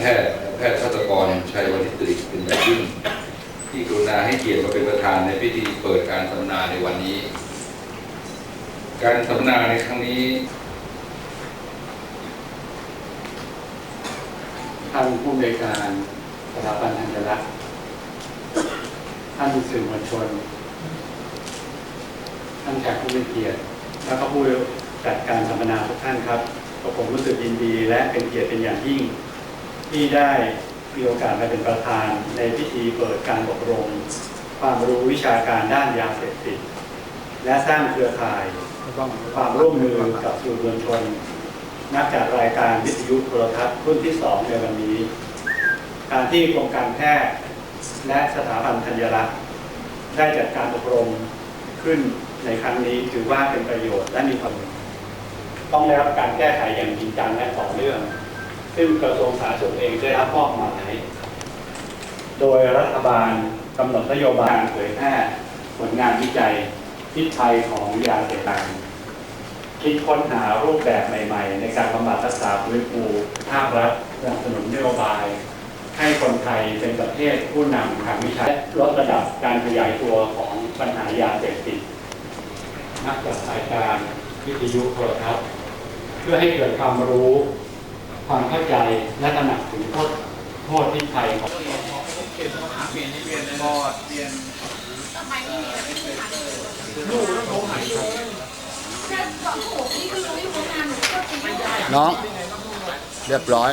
แพทย์แพทย์ทัตกรชัยวณิตริเป็นอย่างยิ่งที่กรุณาให้เกียรติมาเป็นประธานในพิธีเปิดการสัมมนาในวันนี้ การสัมมนาในครั้งนี้ท่านผู้อำนการสถาบันธัญรักษ์ท่านสื่อมวลชน ท่านแขกผู้มีเกียรติ แล้วก็ผู้จัดการสัมมนาทุกท่านครับผมรู้สึกยินดีและเป็นเกียรติเป็นอย่างยิ่ง ที่ได้มีโอกาสมาเป็นประธานในพิธีเปิดการอบรม ความรู้วิชาการด้านยาเสพติด และสร้างเครือข่ายความร่วมมือกับสื่อมวลชน นักจัดรายการวิทยุโทรทัศน์รุ่นที่ 2 ในวันนี้ การที่กรมการแพทย์และสถาบันธัญรักษ์ได้จัดการอบรมขึ้นในครั้งนี้ถือว่าเป็นประโยชน์และมีความต้องได้รับการแก้ไขอย่างจริงจังและต่อเนื่อง ซึ่งกระทรวงสาธารณสุขเองได้รับมอบหมายโดยรัฐบาลกำหนดนโยบายเผยแพร่ผลงานวิจัยพิษภัยของยาเสพติดคิดค้นหารูปแบบใหม่ ๆ ในการบำบัดรักษาฟื้นฟูภาครัฐสนับสนุนนโยบาย ให้คนไทยเป็นประเทศผู้นำทางวิชาลดระดับการขยายตัวของปัญหายาเสพติดนักจัดรายการวิทยุโทรทัศน์เพื่อให้เกิดความรู้ ความเข้าใจและตระหนักถึงโทษโทษที่ภัยของทำไมไม่มีอะไรไม่มีทางเลยลูกแล้วโทรหาแค่สองหกนี่คือรู้ที่ลูก็จริงไม่ได้น้อง เรียบร้อย